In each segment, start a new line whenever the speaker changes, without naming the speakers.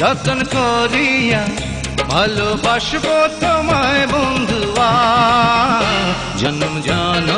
যতন করিয়া ভালোবাসবো তোমায় বন্ধুয়া। জন্ম জানো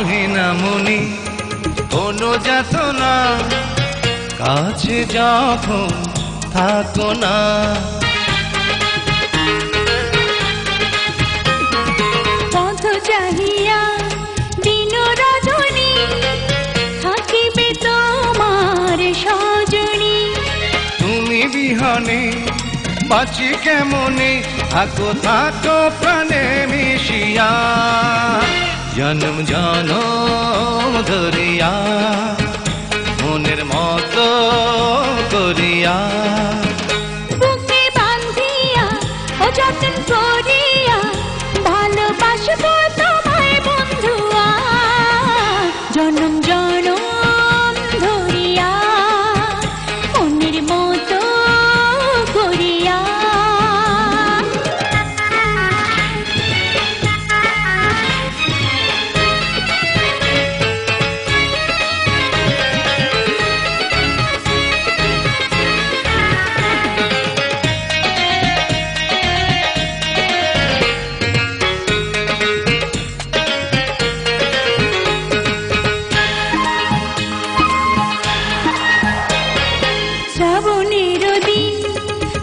মনি কোনো যাতনা কাছে যখন থাকো না।
পথ চাহিয়া দিন রজনী থাকিবে তোমার সজনী।
তুমি বিহনে বাঁচি কেমনে থাকো থাকো প্রাণে মিশিয়া। জন্ম জনম ধরিয়া মনের মতো করিয়া।
শ্রাবণের দিন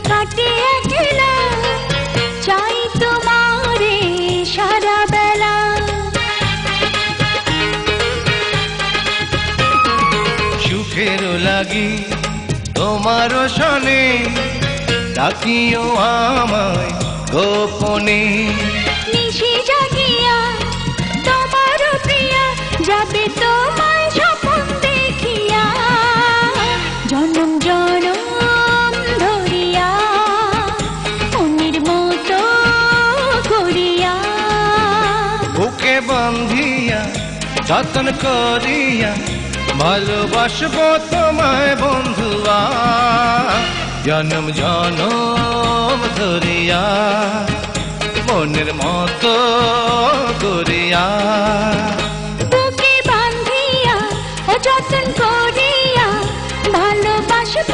কাটে একলা। চাই তোমারে সারা বেলা।
সুখের লাগি তোমার শনে ডাকিও আমায় গোপনে।
নিশি জাগিয়া তোমার প্রিয়া যাবে তোমায় স্বপন দেখিয়া। জনম জনম
বন্ধিয়া, যতন করিয়া ভালোবাসব তোমায় বন্ধুয়া। জনম জনম ধরিয়া, মনের মতো করিয়া।
বুকে বান্ধিয়া যতন করিয়া ভালোবাসব